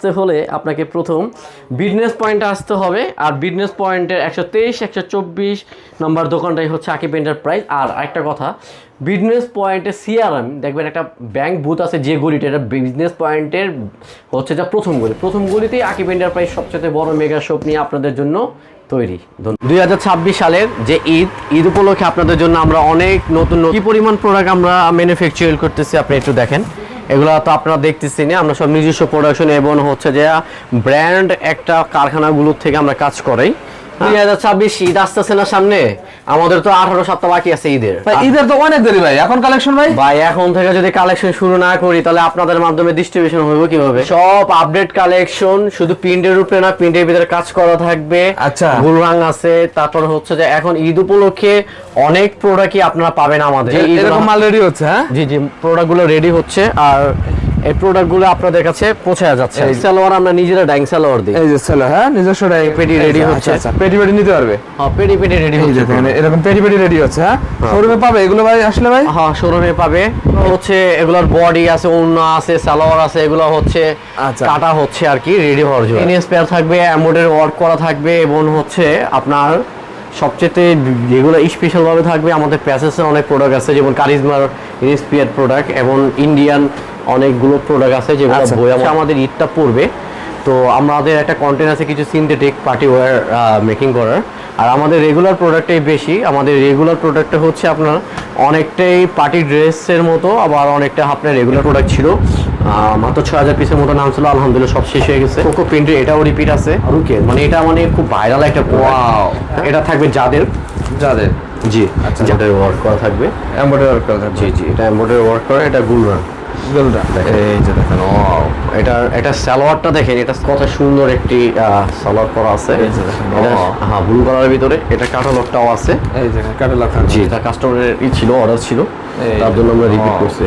আসতে হলে আপনাকে প্রথম বিজনেস পয়েন্টে আসতে হবে। আর বিজনেস পয়েন্টের একশো তেইশ, একশো চব্বিশ নম্বর দোকানটাই হচ্ছে আকিব এন্টারপ্রাইজ আর একটা কথা বিজনেস পয়েন্টে সিআরএম দেখবেন একটা ব্যাংক বুথ আছে যে গলিটা, এটা বিজনেস পয়েন্টের হচ্ছে যা প্রথম গলি। প্রথম গলিতেই আকিব এন্টারপ্রাইজ সবচেয়ে বড় মেগা শপ নিয়ে আপনাদের জন্য তৈরি। দুই হাজার ছাব্বিশ সালের যে ঈদ ঈদ উপলক্ষে আপনাদের জন্য আমরা অনেক নতুন কি পরিমাণ প্রোডাক্ট আমরা ম্যানুফ্যাকচার করতেছি, আপনি একটু দেখেন। এগুলো তো আপনারা দেখতেছি না আমরা সব নিজস্ব প্রোডাকশন এবং হচ্ছে যে ব্র্যান্ড একটা কারখানাগুলোর থেকে আমরা কাজ করাই। দুই হাজার ছাব্বিশ ঈদ আসতেছে না সামনে। আমাদের তো আঠারো সপ্তাহ বাকি আছে ঈদের। ঈদের তো অনেক দেরি ভাই। এখন কালেকশন ভাই? ভাই এখন থেকে যদি কালেকশন শুরু না করি তাহলে আপনাদের মাধ্যমে ডিস্ট্রিবিউশন হবে কীভাবে? সব আপডেট কালেকশন শুধু প্রিন্টের উপরে না প্রিন্টের ভিতরে কাজ করা থাকবে। আচ্ছা। আছে। তারপর হচ্ছে যে এখন ঈদ উপলক্ষে অনেক প্রোডাক্টই আপনারা পাবেন আমাদের। এরকম মাল রেডি হচ্ছে হ্যাঁ? জি জি প্রোডাক্টগুলো রেডি হচ্ছে। আর এই প্রোডাক্টগুলো আপনাদের কাছে পৌঁছে যাচ্ছে। সালোয়ার আমরা নিজেরা ডাইং সালোয়ার দিই। এই যে ছেলে হ্যাঁ নিজস্ব পেটি রেডি হচ্ছে। আচ্ছা। পেটি পেটি নিতে পারবে। হ্যাঁ পেডি পেডি রেডি হচ্ছে। দেখেন এরকম পেটি পেটি রেডি হচ্ছে হ্যাঁ। শোরুমে পাবে এগুলো ভাই আসলে ভাই? হ্যাঁ শোরুমে পাবে। হচ্ছে এগুলোর বডি আছে ওড়না আছে সালোয়ার আছে এগুলো হচ্ছে আচ্ছা। কাটা হচ্ছে আর কি রেডি হওয়ার জন্য। ইনস্পেয়ার থাকবে অ্যামোডের ওয়ার্ক করা থাকবে এবং হচ্ছে আপনার সবচেয়ে যেগুলো স্পেশাল ভাবে থাকবে আমাদের প্যাসেসের অনেক প্রোডাক্ট আছে যেমন কারিজমার ইনস্পিয়ার প্রোডাক্ট এবং ইন্ডিয়ান অনেকগুলো প্রোডাক্ট আছে যেগুলো আচ্ছা। বই আমাদের ঈদটা পড়বে। তো আমাদের একটা কন্টেন্ট আছে কিছু সিনথেটিক পার্টি ওয়্যার মেকিং করার। আর আমাদের রেগুলার প্রোডাক্টটাই বেশি। আমাদের রেগুলার প্রোডাক্টটা হচ্ছে আপনার অনেকটাই পার্টি ড্রেসের মতো আবার অনেকটা আপনার রেগুলার প্রোডাক্ট ছিল। মাত্র ছয় হাজার পিসের মতো নাম ছিল আলহামদুলিল্লাহ সব শেষ হয়ে গেছে। কোকো প্রিন্টের এটাও রিপিট আছে। রুকে মানে এটা মানে খুব ভাইরাল একটা. এটা থাকবে যাদের। যাদের। জি। আচ্ছা। ওয়ার্ক করা থাকবে। এমব্রয়ডারি ওয়ার্ক করা থাকবে। জি জি। এটা এমব্রয়ডারি ওয়ার্ক করা এটা গুলরান। গোলটা এই যে দেখেন ও এটা এটা সালোয়ারটা দেখেন এটা কত সুন্দর একটি সালোয়ার করা আছে। এই যে দেখেন, হ্যাঁ ব্লু কালারের ভিতরে এটা কাটালগটাও আছে। এই যে ক্যাটালগ জি এটা কাস্টমারের ই ছিল অর্ডার ছিল। তার জন্য আমরা রিপিট করছি।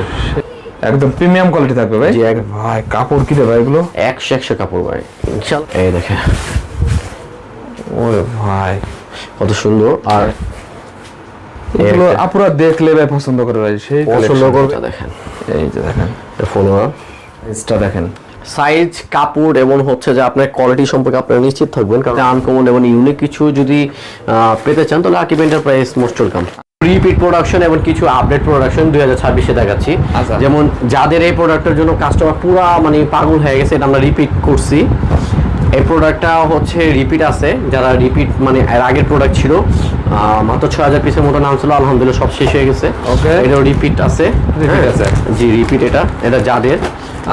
একদম প্রিমিয়াম কোয়ালিটি থাকবে ভাই? জি, এক- ভাই কাপড় কি রে ভাই এগুলো? একশো একশো কাপড় ভাই ইনশাল্লাহ। এই দেখেন। ওরে ভাই। কত সুন্দর। আর এগুলো আপুরা দেখলে ভাই পছন্দ করে ভাই সেই পছন্দ। করবে দেখেন। এই যে দেখেন। ফলোয়ার সাইজটা দেখেন। সাইজ কাপড় এবং হচ্ছে যে আপনার কোয়ালিটি সম্পর্কে আপনারা নিশ্চিত থাকবেন কারণ আনকমন এবং ইউনিক কিছু যদি পেতে চান তাহলে Akib Enterprise most welcome repeat production এবং কিছু আপডেট প্রোডাকশন দুই হাজার ছাব্বিশে দেখাচ্ছি। আচ্ছা। যেমন যাদের এই প্রোডাক্টের জন্য কাস্টমার পুরা মানে পাগল হয়ে গেছে এটা আমরা রিপিট করছি। এই প্রোডাক্টটা হচ্ছে রিপিট আছে। যারা রিপিট মানে এর আগের প্রোডাক্ট ছিল মাত্র ছয় হাজার পিসের মতো নাম ছিল আলহামদুলিল্লাহ সব শেষ হয়ে গেছে। Okay. এটাও রিপিট আছে। হ্যাঁ। আছে। জি রিপিট এটা। এটা যাদের।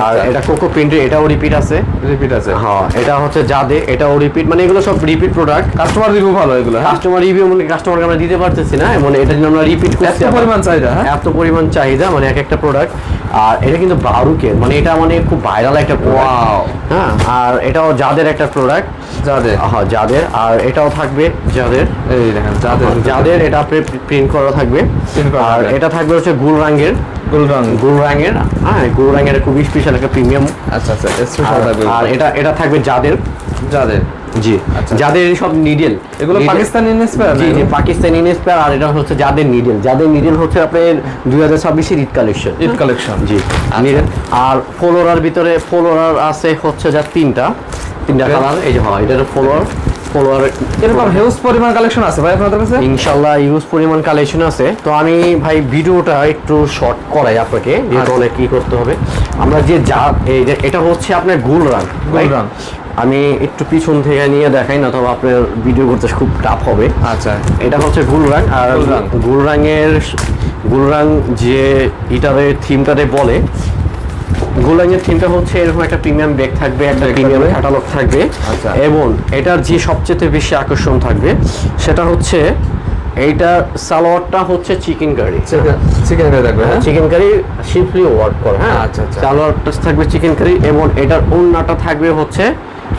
আর আচ্ছা। এটা কোকো প্রিন্টের এটাও রিপিট আছে। রিপিট আছে। হ্যাঁ এটা হচ্ছে যাদে এটাও রিপিট মানে এগুলো সব রিপিট প্রোডাক্ট কাস্টমার রিভিউ ভালো এগুলো হ্যাঁ? কাস্টমার রিভিউ মানে কাস্টমারকে আমরা দিতে পারতেছি না। মানে এটা জন্য আমরা রিপিট এত করছি আবার। পরিমাণ চাহিদা হ্যাঁ? এত পরিমাণ চাহিদা মানে এক একটা প্রোডাক্ট আর এটা কিন্তু বারুকের মানে এটা মানে খুব ভাইরাল একটা হ্যাঁ আর এটাও যাদের একটা প্রোডাক্ট যাদের? হ্যাঁ যাদের আর এটাও থাকবে যাদের। এই দেখেন যাদের। যাদের এটা প্রিন্ট করা থাকবে। আর এটা থাকবে হচ্ছে গুল রঙের গোল রং গুল রঙের হ্যাঁ গুল রঙের খুব স্পেশাল একটা প্রিমিয়াম আচ্ছা আচ্ছা আর এটা এটা থাকবে যাদের। যাদের। জি। আচ্ছা। যাদের সব নিডেল এগুলো পাকিস্তানি ইনস্পায়ার জি জি পাকিস্তানি ইনস্পায়ার আর এটা হচ্ছে যাদের নিডেল যাদের নিডেল হচ্ছে আপনার দুই হাজার ছাব্বিশের ঈদ কালেকশন ঈদ কালেকশন জি আর ফলোরার ভিতরে ফলোরার আছে হচ্ছে যা তিনটা। তিনটা কালার এই যে হয় এটার ফলোয়ার ফলোয়ার এরকম হিউজ পরিমাণ কালেকশন আছে ভাই আপনাদের কাছে? ইনশাল্লাহ ইউজ পরিমাণ কালেকশন আছে। তো আমি ভাই ভিডিওটা একটু শর্ট করাই আপনাকে আচ্ছা। কি করতে হবে। আমরা যে যা এটা হচ্ছে আপনার গুল রান গুল রান। আমি একটু পিছন থেকে নিয়ে দেখাই না তবে আপনার ভিডিও করতে খুব টাফ হবে আচ্ছা এটা হচ্ছে গুলরাং আর গুলরাং। গুলরাঙের গুলরাং যে এটারে থিমটাতে বলে গুলরাঙের থিমটা হচ্ছে এরকম একটা প্রিমিয়াম ব্যাগ থাকবে একটা প্রিমিয়াম। ক্যাটালগ থাকবে আচ্ছা। এবং এটার যে সবচেয়ে বেশি আকর্ষণ থাকবে সেটা হচ্ছে এইটার সালোয়ারটা হচ্ছে চিকেন কারি চিকেন কারি থাকবে হ্যাঁ চিকেন কারি সিম্পলি ওয়ার্ক করে হ্যাঁ আচ্ছা, আচ্ছা। সালোয়ারটা থাকবে চিকেন কারি এবং এটার ওন্নাটা থাকবে হচ্ছে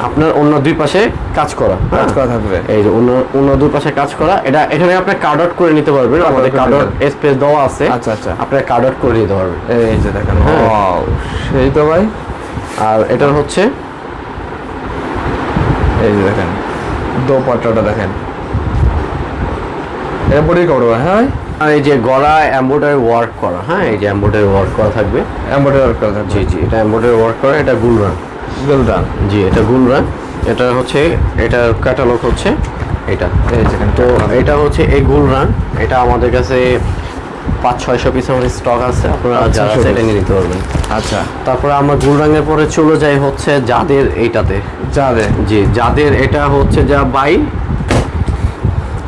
আপনার অন্য দুই পাশে কাজ করা হ্যাঁ? কাজ করা থাকবে। এই যে অন্য অন্য দুই পাশে কাজ করা এটা এখানে আপনি কার্ড আউট করে নিতে পারবেন আমাদের কার্ড আউট স্পেস দেওয়া আছে। আচ্ছা, আচ্ছা। আপনার কার্ড আউট করে নিতে পারবেন। এই যে দেখেন হ্যাঁ। ওয়াও সেই তো ভাই। আর এটার হচ্ছে? এই যে দেখেন দোপাট্টাটা দেখেন। এটা বডি কাপড় হ্যাঁ আর এই যে গলা এমব্রয়ডারি ওয়ার্ক করা হ্যাঁ? এই যে এমব্রয়ডারি ওয়ার্ক করা থাকবে। এমব্রয়ডারি ওয়ার্ক করা থাকবে। জি জি এটা এমব্রয়ডারি ওয়ার্ক করা এটা গুলরান গোল্ডান জি এটা গুলরা এটা হচ্ছে এটার ক্যাটালগ হচ্ছে এটা। তো এটা হচ্ছে এই গুলরান এটা আমাদের কাছে পাঁচ ছয়শো পিস আমাদের স্টক আছে। আপনারা যারা সেটা নিয়ে নিতে পারবেন। আচ্ছা। তারপরে আমরা গুলরাঙের পরে চলে যাই হচ্ছে যাদের এইটাতে। যাবে জি যাদের এটা হচ্ছে যা বাই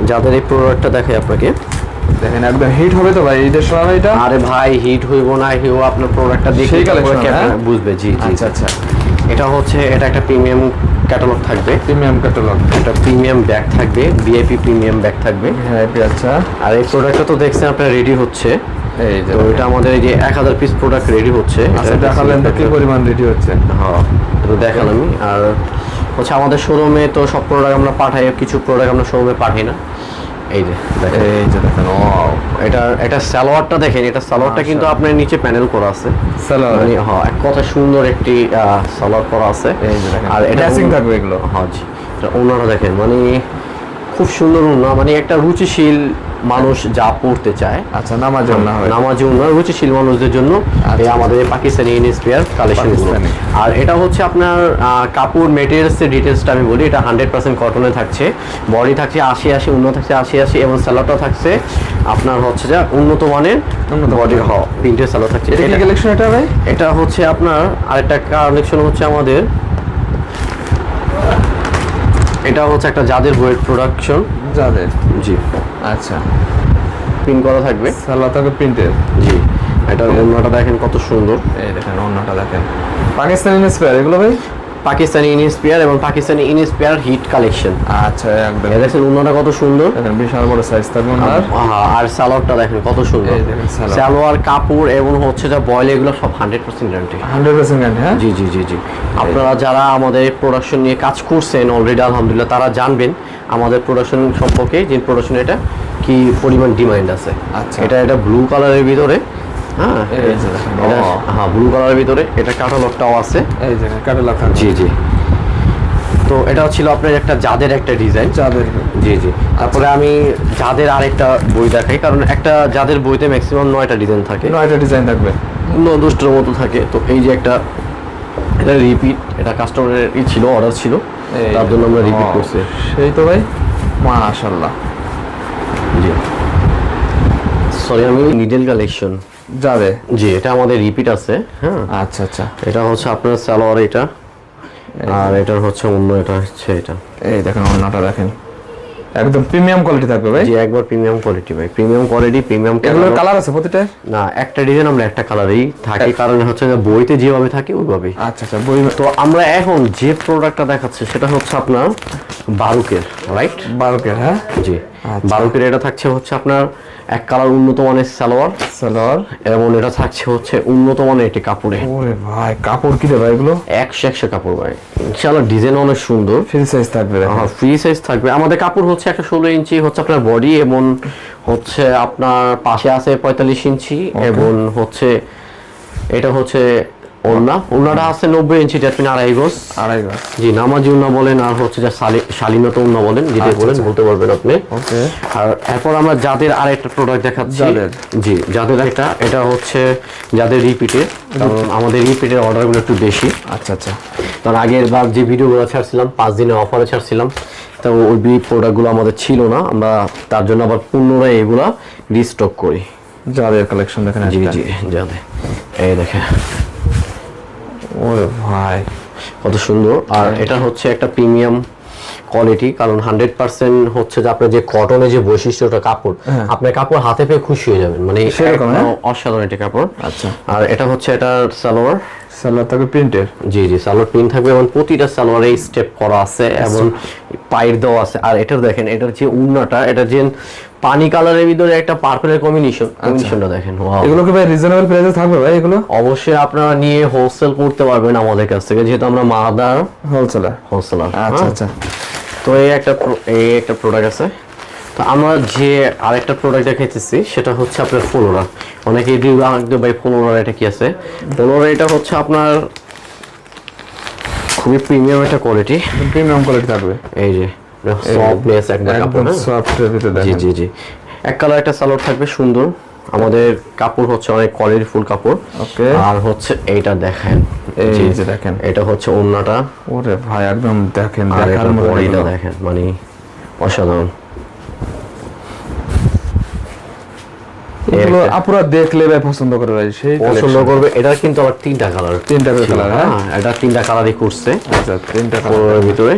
যাদের এই প্রোডাক্টটা দেখাই আপনাকে। দেখেন একদম হিট হবে তো ভাই ঈদের সময় এটা? আরে ভাই হিট হইব না হইব আপনার প্রোডাক্টটা দেখে হ্যাঁ? বুঝবে। জি। আচ্ছা আচ্ছা। এটা হচ্ছে এটা একটা প্রিমিয়াম ক্যাটালগ থাকবে। প্রিমিয়াম ক্যাটালগ একটা প্রিমিয়াম ব্যাগ থাকবে ভিআইপি প্রিমিয়াম ব্যাগ থাকবে। হ্যাঁ আচ্ছা। আর এই প্রোডাক্টটা তো দেখছেন আপনার রেডি হচ্ছে। এই যে তো এটা আমাদের এই যে এক হাজার পিস প্রোডাক্ট রেডি হচ্ছে। আচ্ছা এটা দেখালেন তো কি পরিমাণ রেডি হচ্ছে। হ্যাঁ এটা দেখালামই। আর হচ্ছে আমাদের শোরুমে তো সব প্রোডাক্ট আমরা পাঠাই কিছু প্রোডাক্ট আমরা শোরুমে পাঠাই না। এই যে দেখেন। এই যে দেখেন ও এটা এটা সালোয়ারটা দেখেন এটা সালোয়ারটা কিন্তু আপনার নিচে প্যানেল করা আছে। সালোয়ার। মানে হ্যাঁ এক কথা সুন্দর একটি সালোয়ার করা আছে। এই যে দেখেন। আর এটা থাকবে এগুলো। হ্যাঁ জি। ওনারা দেখেন মানে খুব সুন্দর ওনা মানে একটা রুচিশীল মানুষ যা পড়তে চায়। আচ্ছা নামাজ হয়। নামাজি ওনার রুচিশীল মানুষদের জন্য এই আমাদের পাকিস্তানি ইনস্পিয়ার কালেকশন আর এটা হচ্ছে আপনার কাপড় মেটেরিয়ালসের ডিটেলসটা আমি বলি এটা হান্ড্রেড পার্সেন্ট কটনে থাকছে। বডি থাকছে আশি আশি উন্নত থাকছে আশি আশি এবং স্যালোটা থাকছে। আপনার হচ্ছে যা উন্নত মানের উন্নত বডি হ প্রিন্টের স্যালো থাকছে। এটা- কালেকশন এটা ভাই? এটা হচ্ছে আপনার আরেকটা কালেকশন হচ্ছে আমাদের এটা হচ্ছে একটা যাদের বইয়ের প্রোডাকশন যাদের জি। আচ্ছা। প্রিন্ট করা থাকবে। সালাতাকে প্রিন্টের জি। এটা অন্যটা দেখেন কত সুন্দর। এই দেখেন অন্যটা দেখেন। পাকিস্তানি স্পেয়ার এগুলো ভাই? পাকিস্তানি ইনস্পিয়ার এবং পাকিস্তানি ইনস্পিয়ার হিট কালেকশন। আচ্ছা একদম। দেখেন অন্যটা কত সুন্দর। বিশাল বড় সাইজ থাকবে আর সালোয়ারটা দেখেন কত সুন্দর। সালোয়ার। সালোয়ার কাপড় এবং হচ্ছে যা বয়েল এগুলো সব hundred percent guarantee hundred percent guarantee হ্যাঁ? জি জি জি জি। আপনারা যারা আমাদের প্রোডাকশন নিয়ে কাজ করছেন অলরেডি আলহামদুলিল্লাহ তারা জানবেন আমাদের প্রোডাকশন সম্পর্কে যে প্রোডাকশন এটা কি পরিমাণ ডিমান্ড আছে। আচ্ছা। এটা এটা ব্লু কালারের ভিতরে। হ্যাঁ। হ্যাঁ ব্লু কালারের ভিতরে এটা কাটালগটাও আছে। এই যে ক্যাটালগ জি জি। তো এটা ছিল আপনার একটা জাদের একটা ডিজাইন যাদের জি জি। তারপরে আমি যাদের আরেকটা বই দেখাই কারণ একটা যাদের বইতে ম্যাক্সিমাম নয়টা ডিজাইন থাকে। নয়টা ডিজাইন থাকবে। দশটার মতো থাকে। তো এই যে একটা এটা রিপিট এটা কাস্টমারের ই ছিল অর্ডার ছিল। তার জন্য আমরা রিপিট করছি। সেই তো ভাই। মাশাআল্লাহ। জি। সরি আমি নিডেল কালেকশন যাবে। জি এটা আমাদের রিপিট আছে হ্যাঁ। আচ্ছা আচ্ছা। এটা হচ্ছে আপনার সালোয়ার এটা আর এটার হচ্ছে অন্য এটা হচ্ছে এটা। এই দেখেন অন্যটা দেখেন। একদম প্রিমিয়াম কোয়ালিটি থাকবে ভাই। জি একবার প্রিমিয়াম কোয়ালিটি ভাই। প্রিমিয়াম কোয়ালিটি প্রিমিয়াম এগুলোর কালার আছে প্রতিটা? না একটা ডিজাইন আমরা একটা কালারেই থাকি কারণ হচ্ছে যে বইতে যেভাবে থাকে ওইভাবেই। আচ্ছা আচ্ছা বই তো আমরা এখন যে প্রোডাক্টটা দেখাচ্ছি সেটা হচ্ছে আপনার বারুকের রাইট বারোকের হ্যাঁ? জি। আচ্ছা। বারুকের এটা থাকছে হচ্ছে আপনার এক কালার উন্নত মানের সালোয়ার। সালোয়ার। এবং এটা থাকছে হচ্ছে উন্নত মানের একটি কাপড়ে। ওরে ভাই কাপড় কি ভাই এগুলো? একশো একশো কাপড় ভাই। ইনশাআল্লাহ ডিজাইন অনেক সুন্দর। ফ্রি সাইজ থাকবে দেখেন ফ্রি সাইজ থাকবে। আমাদের কাপড় হচ্ছে একটা ষোলো ইঞ্চি হচ্ছে আপনার বডি এবং হচ্ছে আপনার পাশে আছে পঁয়তাল্লিশ ইঞ্চি এবং হচ্ছে এটা হচ্ছে ওড়না ওড়নাটা আছে নব্বই ইঞ্চি আপনি আড়াই গোস আড়াই গজ। জি নামাজি উন্না বলেন আর হচ্ছে যে শালি- শালীনতা উন্না বলেন যেটা আচ্ছা, বলেন আচ্ছা। বলতে পারবেন আপনি। ওকে। আর এরপর আমরা যাদের আরেকটা প্রোডাক্ট দেখাচ্ছি? জি যাদের একটা এটা হচ্ছে যাদের কারণ আমাদের রিপিটের অর্ডারগুলো একটু বেশি। আচ্ছা আচ্ছা। কারণ আগের বার যে ভিডিওগুলো ছাড়ছিলাম পাঁচ দিনের অফারে ছাড়ছিলাম তো ওই বি প্রোডাক্টগুলো আমাদের ছিল না আমরা তার জন্য আবার পুনরায় এগুলা রিস্টক করি। যাদের কালেকশন দেখেন জি জি যাদের এই দেখে ওরে ভাই কত সুন্দর। আর এটা হচ্ছে একটা প্রিমিয়াম কোয়ালিটি কারণ হান্ড্রেড পার্সেন্ট হচ্ছে যে আপনার যে কটনের যে বৈশিষ্ট্যটা কাপড় হ্যাঁ। আপনার কাপড় হাতে পেয়ে খুশি হয়ে যাবেন। মানে সেরকম, হ্যাঁ? অসাধারণ একটি কাপড়। আচ্ছা। আর এটা হচ্ছে এটার সালোয়ার। সালোয়ার থাকবে প্রিন্টের? জি জি সালোয়ার পিন থাকবে এবং প্রতিটা সালোয়ারে স্টেপ করা আছে এবং পায়ের দেওয়া আছে। আর এটার দেখেন এটার যে উন্নাটা এটা যে পানি কালারের ভিতরে একটা পার্পলের কম্বিনেশন কম্বিনেশনটা দেখেন। এগুলো কি ভাই রিজনেবল প্রাইসে থাকবে ভাই এগুলো? অবশ্যই আপনারা নিয়ে হোলসেল করতে পারবেন আমাদের কাছ থেকে যেহেতু আমরা মাদার হোলসেলার হোলসেলার আচ্ছা আচ্ছা। তো এই একটা এই একটা প্রোডাক্ট আছে। তো আমরা যে আরেকটা প্রোডাক্ট দেখাইতেছি সেটা হচ্ছে আপনার ফ্লোরা। অনেকে রিভিউ আঁকতে ভাই ফ্লোরা এটা কি আছে? ফ্লোরা এটা হচ্ছে আপনার খুবই প্রিমিয়াম একটা কোয়ালিটি প্রিমিয়াম কোয়ালিটি থাকবে। এই যে। সফটনেস একটা কাপড় হ্যাঁ? ভিতরে জি জি জি। এক কালার একটা সালোয়ার থাকবে সুন্দর। আমাদের কাপড় হচ্ছে অনেক কোয়ালিটি ফুল কাপড়। ওকে। আর হচ্ছে এইটা দেখেন। এই যে দেখেন। এটা হচ্ছে ওন্নাটা ওরে ভাই একদম দেখেন দেখার মতো দেখেন। মানে অসাধারণ। এগুলো আপুরা দেখলে ভাই পছন্দ করে ভাই সেই পছন্দ করবে। এটা কিন্তু আবার তিনটা কালার তিনটা কালার হ্যাঁ? এটা তিনটা কালারই করছে। আচ্ছা তিনটা কালার ভিতরে।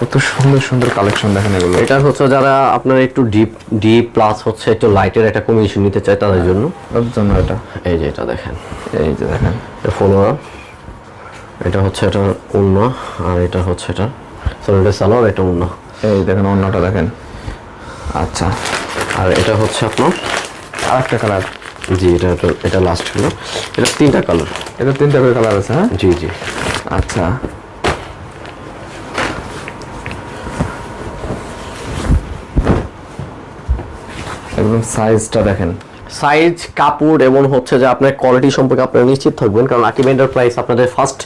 কত সুন্দর সুন্দর কালেকশন দেখেন এগুলো। এটা হচ্ছে যারা আপনার একটু ডিপ ডিপ প্লাস হচ্ছে একটু লাইটের একটা কম্বিনেশন নিতে চায় তাদের জন্য। ওর জন্য এটা। এই যে এটা দেখেন। এই যে দেখেন। ফোনোরা এটা হচ্ছে এটা উন্ন আর এটা হচ্ছে এটা সরি এটা সালোয়ার এটা উন্ন এই দেখেন অন্যটা দেখেন। আচ্ছা। আর এটা হচ্ছে আপনার আরেকটা কালার জি এটা এটা এটা লাস্ট হলো এটা তিনটা কালার এটা তিনটা করে কালার আছে হ্যাঁ? জি জি। আচ্ছা। একদম সাইজটা দেখেন। সাইজ কাপড় এবং হচ্ছে যে আপনার কোয়ালিটি সম্পর্কে আপনারা নিশ্চিত থাকবেন কারণ আকিব এন্টারপ্রাইজ আপনাদের ফার্স্ট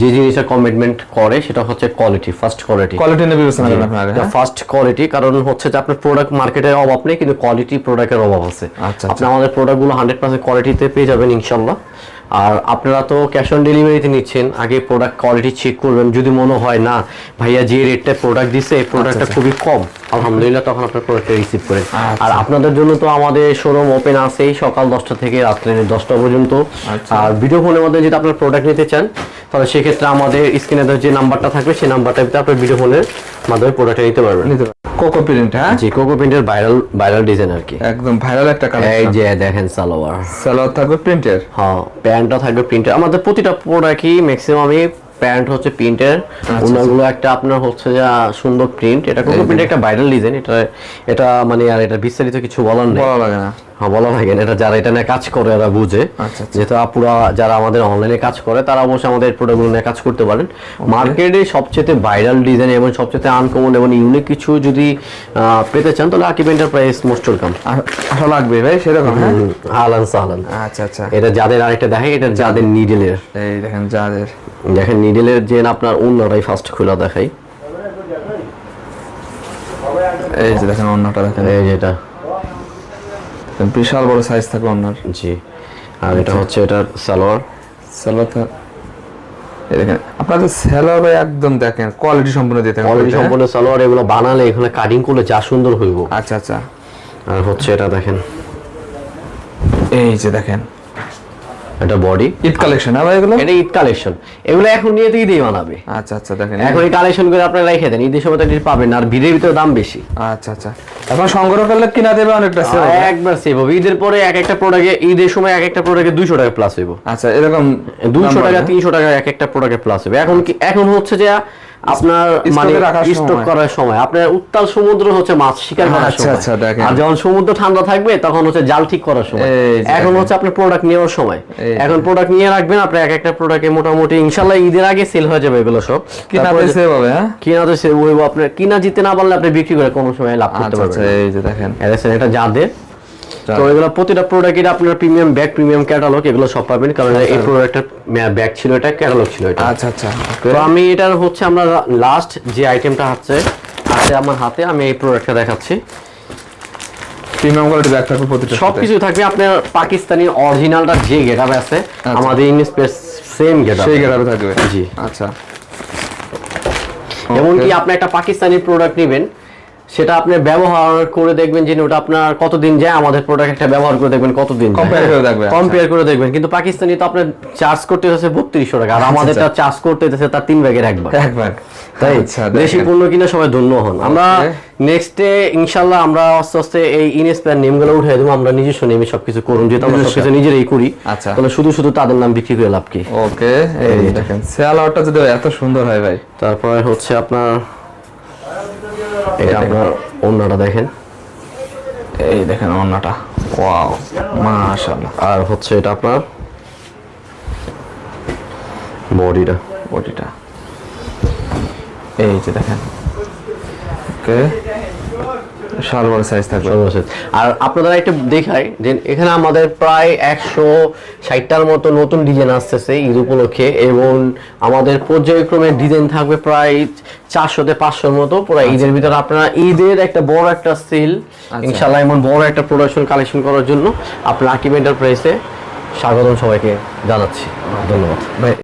যে জিনিসটা কমিটমেন্ট করে সেটা হচ্ছে কোয়ালিটি ফার্স্ট কোয়ালিটি কোয়ালিটি নিয়ে বিবেচনা করবেন আপনারা হ্যাঁ? ফার্স্ট কোয়ালিটি কারণ হচ্ছে যে আপনার প্রোডাক্ট মার্কেটের অভাব নেই কিন্তু কোয়ালিটি প্রোডাক্টের অভাব আছে। আচ্ছা, আপনি আমাদের প্রোডাক্টগুলো হান্ড্রেড পার্সেন্ট কোয়ালিটিতে পেয়ে যাবেন ইনশাল্লাহ আর আপনারা তো ক্যাশ অন ডেলিভারিতে নিচ্ছেন আগে প্রোডাক্ট কোয়ালিটি চেক করবেন যদি মনে হয় না ভাইয়া যে রেটটা প্রোডাক্ট দিছে এই প্রোডাক্টটা আচ্ছা। খুবই কম। আলহামদুলিল্লাহ তখন আপনার প্রোডাক্টটা রিসিভ করেন। আচ্ছা। আর আপনাদের জন্য তো আমাদের শোরুম ওপেন আছেই সকাল দশটা থেকে রাত্রে দশটা পর্যন্ত। আচ্ছা। আর ভিডিও ফোনের মধ্যে যদি আপনার প্রোডাক্ট নিতে চান তাহলে সেক্ষেত্রে আমাদের স্ক্রিনে যে নাম্বারটা থাকবে সেই নাম্বারটার ভিতরে আপনার ভিডিও ফোনের মাধ্যমে প্রোডাক্টটা নিতে পারবেন। কোকো প্রিন্ট হ্যাঁ? জি কোকো প্রিন্টের ভাইরাল ভাইরাল ডিজাইন আর কি। একদম ভাইরাল একটা এই যে দেখেন সালোয়ার। সালোয়ার থাকবে প্রিন্টের হ্যাঁ প্যান্টটা থাকবে প্রিন্টার আমাদের প্রতিটা প্রোডাক্টই ম্যাক্সিমামই প্যান্ট হচ্ছে প্রিন্টের। অন্যগুলো একটা আপনার হচ্ছে যা সুন্দর প্রিন্ট এটা কোকো প্রিন্টের একটা ভাইরাল ডিজাইন এটা এটা মানে আর এটা বিস্তারিত কিছু বলার নেই। বলা লাগে না। হ্যাঁ বলা লাগে না। এটা যারা এটা নিয়ে কাজ করে এরা বুঝে। আচ্ছা, আচ্ছা। যেহেতু আপুরা যারা আমাদের অনলাইনে কাজ করে তারা অবশ্যই আমাদের প্রোডাক্টগুলো নিয়ে কাজ করতে পারেন। মার্কেটে সবচেয়ে ভাইরাল ডিজাইন এবং সবচেয়ে আনকমন এবং ইউনিক কিছু যদি পেতে চান তাহলে আকিব এন্টারপ্রাইজ মোস্ট ওয়েলকাম আশা লাগবে ভাই সেরকম হ্যাঁ? আহলান সাহলান। আচ্ছা আচ্ছা। এটা যাদের আরেকটা দেখে এটা যাদের নিডেলের এই দেখেন যাদের দেখেন নিডেলের যে আপনার অন্যটাই ফার্স্ট খোলা দেখাই। এই যে দেখেন অন্যটা দেখেন। এই যে যেটা বিশাল বড় সাইজ থাকবে অন্যার। জি। আর এটা হচ্ছে এটার সালোয়ার। সালোয়ার এই দেখেন আপনাদের সালোয়ার একদম দেখেন কোয়ালিটি সম্পূর্ণ দিয়ে থাকেন কোয়ালিটি? সম্পূর্ণ সালোয়ার এগুলো বানালে এখানে কাটিং করলে যা সুন্দর হইব। আচ্ছা আচ্ছা। আর হচ্ছে এটা দেখেন। এই যে দেখেন এটা বডি ঈদ কালেকশন আর এগুলো? এটা ঈদ কালেকশন এগুলো এখন নিয়ে ঈদেই বানাবে। আচ্ছা আচ্ছা দেখেন। এখন এই কালেকশন করে আপনারা রেখে দেন ঈদের সময় তো পাবেন আর ভিড়ের ভিতরে দাম বেশি। আচ্ছা আচ্ছা। এখন সংগ্রহ করলে কিনা দেবে অনেকটা sale একবার সেভ হবে। ঈদের পরে এক একটা প্রোডাক্টে ঈদের সময় এক একটা প্রোডাক্টে দুইশো টাকা প্লাস হইব। আচ্ছা এরকম দুইশো দাম টাকা বাড়বে। তিনশো টাকা এক একটা প্রোডাক্টে প্লাস হবে এখন কি এখন হচ্ছে যে আপনার মানে স্টক করার সময়। আপনার উত্তাল সমুদ্র হচ্ছে মাছ শিকার করার আচ্ছা, সময়। আচ্ছা, আর যখন সমুদ্র ঠান্ডা থাকবে তখন হচ্ছে জাল ঠিক করার সময়। এখন হচ্ছে আপনার প্রোডাক্ট নেওয়ার সময়। এখন প্রোডাক্ট নিয়ে রাখবেন আপনি এক একটা প্রোডাক্টে মোটামুটি ইনশাল্লাহ ঈদের আগে সেল হয়ে যাবে এগুলো সব। কিনা তারপরে যে- হবে হ্যাঁ? কিনাতে সেল হইব আপনার কিনা জিতে না পারলে আপনি বিক্রি করে কোনো সময় লাভ করতে আচ্ছা পারবেন এই যে দেখেন। এটা যাদের যাদের। তো এগুলো প্রতিটা প্রোডাক্টের আপনার প্রিমিয়াম ব্যাগ প্রিমিয়াম ক্যাটালগ এগুলো সব পাবেন কারণ এই প্রোডাক্টের ব্যাগ ছিল এটা ক্যাটালগ ছিল এটা। আচ্ছা আচ্ছা তো আমি এটার হচ্ছে আমরা লাস্ট যে আইটেমটা হচ্ছে আছে আমার হাতে আমি এই প্রোডাক্টটা দেখাচ্ছি। প্রিমিয়াম কোয়ালিটি ব্যাগ থাকবে প্রতিটা সব কিছু থাকবে আপনার পাকিস্তানি অরিজিনালটা যে গেটআপ আছে আমাদের ইংলিশ সেম গেটআপ সেই গেটারে থাকবে। জি। আচ্ছা। এমনকি আপনি একটা পাকিস্তানি প্রোডাক্ট নেবেন সেটা আপনি ব্যবহার করে দেখবেন যে ওটা আপনার কতদিন যায় আমাদের প্রোডাক্ট একটা ব্যবহার করে দেখবেন কতদিন Compare করে দেখবেন, আচ্ছা। কম্পেয়ার করে দেখবেন। কিন্তু পাকিস্তানি তো আপনার চার্জ করতে হচ্ছে বত্রিশশো টাকা আর আমাদেরটা চার্জ করতে হচ্ছে তার তিন ব্যাগের একবার একবার তাই? আচ্ছা দেশি। পণ্য কিনে সবাই ধন্য হন। আমরা. নেক্সটে ইনশাল্লাহ আমরা আস্তে আস্তে এই ইনস্পায়ার নেমগুলো উঠে দেবো আমরা নিজস্ব নেমে সবকিছু করুন। যেহেতু আমরা সবকিছু নিজেরাই করি আচ্ছা। তাহলে শুধু শুধু তাদের নাম বিক্রি করে লাভ কি? ওকে এই দেখেন সালোয়ারটা যদি এত সুন্দর হয় ভাই। তারপরে হচ্ছে আপনার এটা আপনার অন্যটা দেখেন। এই দেখেন অন্যটা ওয়াও, মাশাআল্লাহ। আর হচ্ছে এটা আপনার বডিটা। বডিটা। এই যে দেখেন। ওকে। বড় সাইজ থাকবে। আর আপনারা একটু দেখাই যে এখানে আমাদের প্রায় একশো ষাটটার মতো নতুন ডিজাইন আসতেছে ঈদ উপলক্ষে এবং আমাদের পর্যায়ক্রমে ডিজাইন থাকবে প্রায় চারশোতে পাঁচশোর মতো পুরো ঈদের ভিতরে আপনারা ঈদের একটা বড় একটা সেল ইনশাল্লাহ এমন বড় একটা প্রোডাকশন কালেকশন করার জন্য আপনার আকিব এন্টারপ্রাইসে স্বাগতম সবাইকে জানাচ্ছি। ধন্যবাদ। ভাই